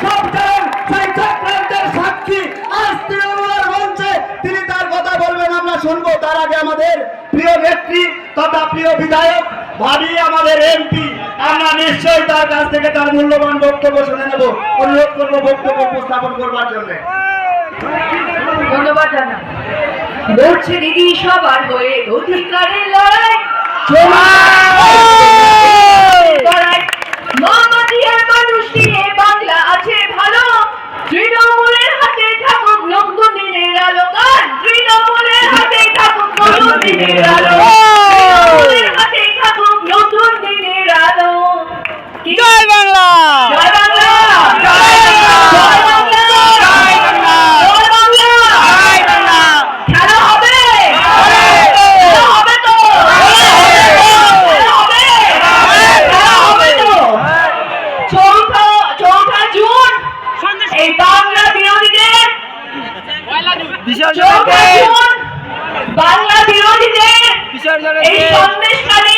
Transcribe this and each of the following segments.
সব জানেন সেই চক্রান্তের সাক্ষী আজ তৃণমূলের মঞ্চে তিনি তার কথা বলবেন আমরা শুনব তার আগে আমাদের প্রিয় নেত্রী তথা প্রিয় বিধায়ক ভাবি আমাদের এমপি আমরা নিশ্চয়ই তার কাছ থেকে তার মূল্যবান বক্তব্য শুনে নেব অনুরোধ করব বক্তব্য উপস্থাপন করবার জন্য। ধন্যবাদ জানা। লড়ছে দিদি সবার হয়ে অধিকারের লড়াই লড়াই মামাদিয়ার মানুষ নিয়ে বাংলা আছে ভালো তৃণমূলের হাতে থাকুক নতুন দিনের আলো গান তৃণমূলের হাতে থাকুক নতুন দিনের আলো নতুন দিনের আলো জয় বাংলা জয় বাংলা জয় বাংলা! বাংলা বাংলা! বাংলা বাংলা! বাংলা বিরোধীদের বাংলা এই সন্দেশকারী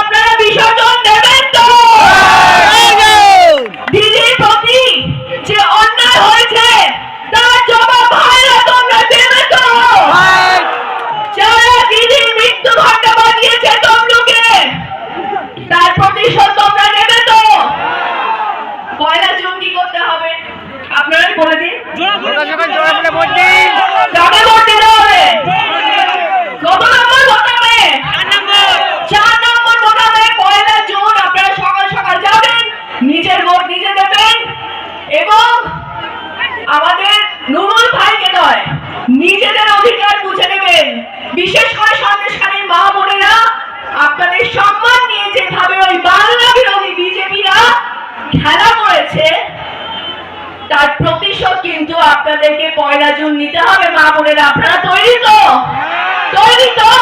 আপনারা বিসর্জন দেবেন তো? দিদির প্রতি যে অন্যায় হয়েছে তার জবাব ভাইরা তোমরা দেবে তো? যারা দিদির মৃত্যু ঘটনা বানিয়েছে তমলুকে তার প্রতিশোধ তোমরা নেবে তো? পয়লা জুন কি করতে হবে। আপনারাই বলে দিন। কাকে ভোট দিতে হবে কত নম্বর ভোট হবে চার নম্বর ভোট হবে পয়লা জুন আপনারা সকাল সকাল যাবেন নিজের ভোট নিজে দেবেন এবং আমাদের নুরুল ভাইকে নয়, নিজেদের অধিকার বুঝে নেবেন। বিশেষ করে সন্দেশকারী মা বোনেরা, আপনাদের সম্মান নিয়ে যেভাবে ওই বাংলা বিরোধী বিজেপিরা খেলা করেছে, তার প্রতিশোধ কিন্তু আপনাদেরকে পয়লা জুন নিতে হবে, মা বোনেরা। আপনারা তৈরি তো? তৈরি তো?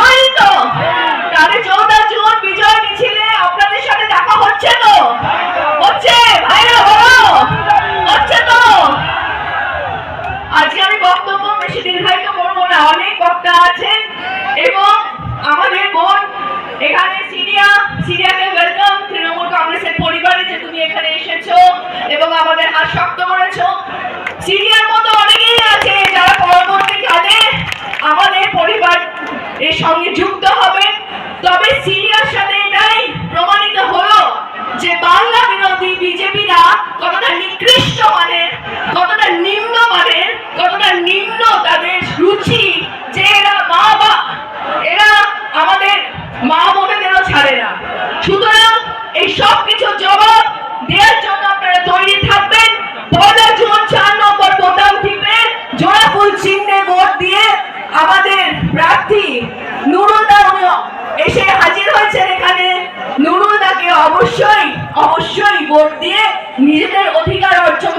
তৈরি তো তাহলে চৌঠা জুন বিজয় মিছিলে আপনাদের সাথে দেখা হচ্ছে তো হচ্ছে ভাইরা বলো হচ্ছে তো আজকে আমি বক্তব্য বেশি দীর্ঘায়িত করব না অনেক বক্তা আছেন এবং আমাদের বোন এখানে সিরিয়া সিরিয়াকে ওয়েলকাম তৃণমূল কংগ্রেসের পরিবারে যে তুমি এখানে এসেছ এবং আমাদের হাত শক্ত করেছ সিরিয়ার মতো অনেকেই আছে যারা পরবর্তীকালে আমাদের পরিবার এর সঙ্গে যুক্ত হবে তবে সিরিয়ার সাথে এটাই প্রমাণিত হলো যে বাংলা বিরোধী বিজেপিরা কতটা নিকৃষ্ট মানের, কতটা নিম্ন মানের, কতটা নিম্ন তাদের রুচি যে এরা মা বা এরা আমাদের মা বোনেদেরও ছাড়ে না। সুতরাং এই সব কিছু জবাব দেওয়ার জন্য আপনারা তৈরি থাকবেন। পয়লা জুন চার নম্বর বোতাম টিপে জোড়া ফুল চিহ্নে ভোট দিয়ে আমাদের প্রার্থী নুরুল এসে হাজির হয়েছেন এখানে। নুরুল তাকে অবশ্যই অবশ্যই ভোট দিয়ে নিজেদের অধিকার অর্জন